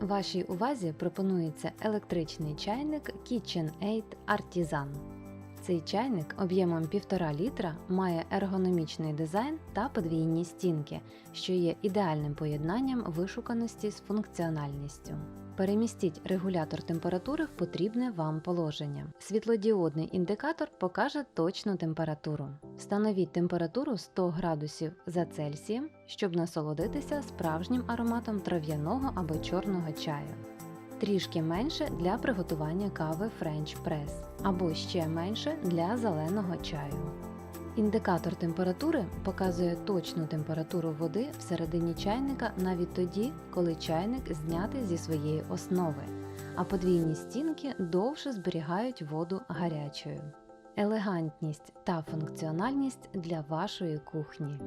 Вашій увазі пропонується електричний чайник KitchenAid Artisan. Цей чайник об'ємом 1,5 літра має ергономічний дизайн та подвійні стінки, що є ідеальним поєднанням вишуканості з функціональністю. Перемістіть регулятор температури в потрібне вам положення. Світлодіодний індикатор покаже точну температуру. Встановіть температуру 100 градусів за Цельсієм, щоб насолодитися справжнім ароматом трав'яного або чорного чаю. Трішки менше для приготування кави French Press або ще менше для зеленого чаю. Індикатор температури показує точну температуру води всередині чайника навіть тоді, коли чайник знятий зі своєї основи, а подвійні стінки довше зберігають воду гарячою. Елегантність та функціональність для вашої кухні.